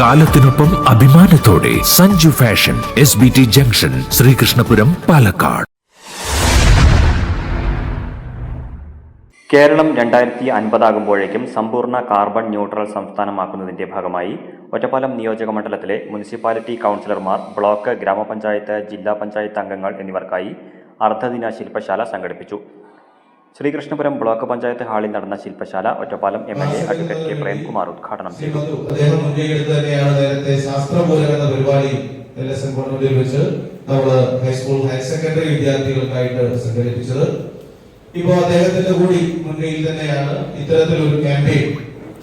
കാലത്തിനൊപ്പം അഭിമാനത്തോടെ Sanju fashion S B T junction Sreekrishnapuram Palakkad. Keralam രണ്ടായിരത്തി അൻപതാകുമ്പോഴേക്കും സമ്പൂർണ കാർബൺ ന്യൂട്രൽ സംസ്ഥാനമാക്കുന്നതിന്റെ ഭാഗമായി ഒറ്റപ്പാലം നിയോജക മണ്ഡലത്തിലെ മുനിസിപ്പാലിറ്റി കൗൺസിലർമാർ ബ്ലോക്ക് ഗ്രാമപഞ്ചായത്ത് ജില്ലാ പഞ്ചായത്ത് അംഗങ്ങൾ എന്നിവർക്കായി അർദ്ധദിന ശില്പശാല സംഘടിപ്പിച്ചു. ശ്രീകൃഷ്ണപുരം ബ്ലോക്ക് പഞ്ചായത്ത് ഹാളിൽ നടന്ന ശില്പശാല Ottapalam M L A advocate K Premkumar ഉദ്ഘാടനം ചെയ്തു. അദ്ദേഹം എന്ന പരിപാടി വെച്ച് ഹൈസ്കൂൾ ഹയർ സെക്കൻഡറി വിദ്യാർത്ഥികൾക്കായിട്ട് സംഘടിപ്പിച്ചത്. ഇപ്പോ അദ്ദേഹത്തിന്റെ കൂടി മുൻകൈയിൽ തന്നെയാണ് ഇത്തരത്തിലൊരു ക്യാമ്പയിൻ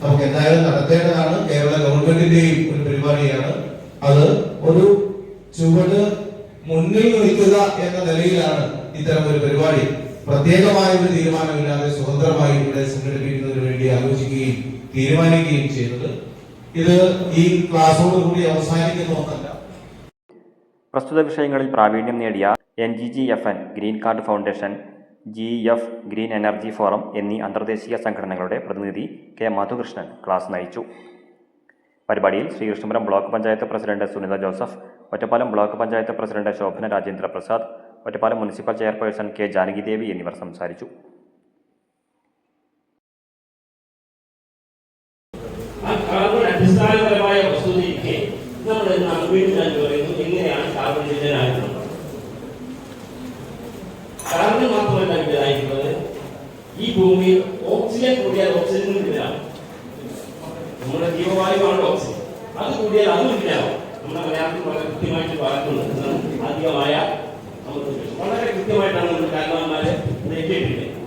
നമുക്ക് എന്തായാലും നടത്തേണ്ടതാണ്. കേരള ഗവൺമെന്റിന്റെയും ഒരു പരിപാടിയാണ്. അത് ഒരു ചുവട് മുന്നിൽ നിൽക്കുക എന്ന നിലയിലാണ് ഇത്തരം ഒരു പരിപാടി. പ്രത്യേകമായ ഒരു തീരുമാനമില്ലാതെ സ്വതന്ത്രമായി ഇവിടെ സംഘടിപ്പിക്കുന്നതിന് വേണ്ടി ആലോചിക്കുകയും തീരുമാനിക്കുകയും ചെയ്തത്. ഇത് ഈ ക്ലാസ്സോട് കൂടി അവസാനിക്കുന്ന ഒന്നല്ല പ്രസ്തുത വിഷയങ്ങളിൽ പ്രാവീണ്യം നേടിയ N G G F N green card foundation G F green energy forum എന്നീ അന്തർദേശീയ സംഘടനകളുടെ പ്രതിനിധി കെ മധുകൃഷ്ണൻ ക്ലാസ് നയിച്ചു. പരിപാടിയിൽ Sreekrishnapuram block panchayat president Sunitha Joseph Ottapalam block panchayat president Shobhana Rajendra Prasad Ottapalam municipal chairperson K Janakidevi എന്നിവർ സംസാരിച്ചു. ആ carbon അടിസ്ഥാനപരമായ വസ്തുതയ്ക്ക് നമ്മൾ ഇന്ന് പറയുന്നു എങ്ങനെയാണ് കാർബൺ വിജയനായിട്ടുള്ളത് കാർബൺ മാത്രമല്ല വിജയനായിട്ടുള്ളത് ഈ ഭൂമിയിൽ ഓക്സിജൻ കൂടിയാൽ ഓക്സിജൻ വിജയനാവും നമ്മുടെ ഓക്സിജൻ. അത് കൂടിയാൽ അതും വിജയനാവും നമ്മുടെ മലയാളത്തിൽ വളരെ കൃത്യമായിട്ട് വളർത്തുന്നത് അധികമായ വളരെ കൃത്യമായിട്ടാണ് നമ്മുടെ കാരണവന്മാരെ എഴുതിയിട്ടിരിക്കുന്നത്